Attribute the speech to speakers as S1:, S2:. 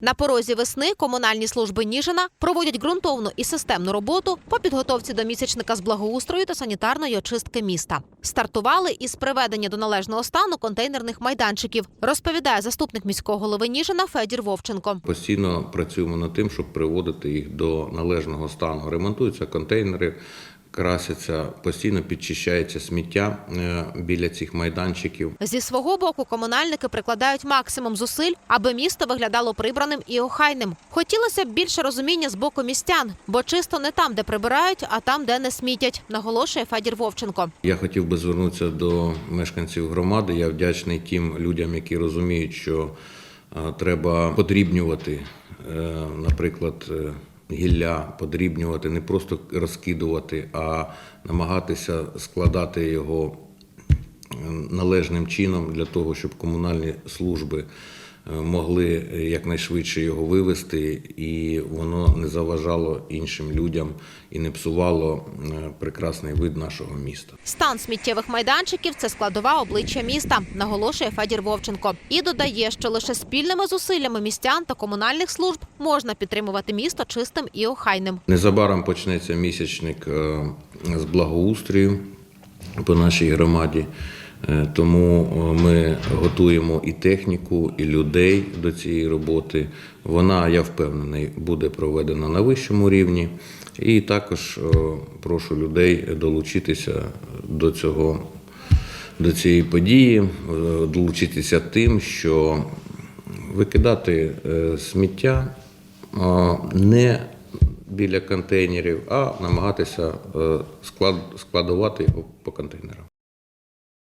S1: На порозі весни комунальні служби Ніжина проводять ґрунтовну і системну роботу по підготовці до місячника з благоустрою та санітарної очистки міста. Стартували із приведення до належного стану контейнерних майданчиків, розповідає заступник міського голови Ніжина Федір Вовченко.
S2: Постійно працюємо над тим, щоб приводити їх до належного стану. Ремонтуються контейнери, красяться, постійно підчищається сміття е, біля цих майданчиків.
S1: Зі свого боку комунальники прикладають максимум зусиль, аби місто виглядало прибраним і охайним. Хотілося б більше розуміння з боку містян, бо чисто не там, де прибирають, а там, де не смітять, наголошує Федір Вовченко.
S2: Я хотів би звернутися до мешканців громади. Я вдячний тим людям, які розуміють, що е, треба подрібнювати, е, наприклад, гілля, подрібнювати, не просто розкидувати, а намагатися складати його належним чином для того, щоб комунальні служби е, могли якнайшвидше його вивезти, і воно не заважало іншим людям і не псувало е, прекрасний вид нашого міста.
S1: Стан сміттєвих майданчиків це складова обличчя міста, наголошує Федір Вовченко. І додає, що лише спільними зусиллями містян та комунальних служб можна підтримувати місто чистим і охайним.
S2: Незабаром почнеться місячник е, з благоустрою по нашій громаді. Е, Тому е, ми готуємо і техніку, і людей до цієї роботи. Вона, я впевнений, буде проведена на вищому рівні. І також е, прошу людей долучитися до цього, до цієї події, долучитися тим, що викидати сміття не біля контейнерів, а намагатися склад- складувати його по контейнерам.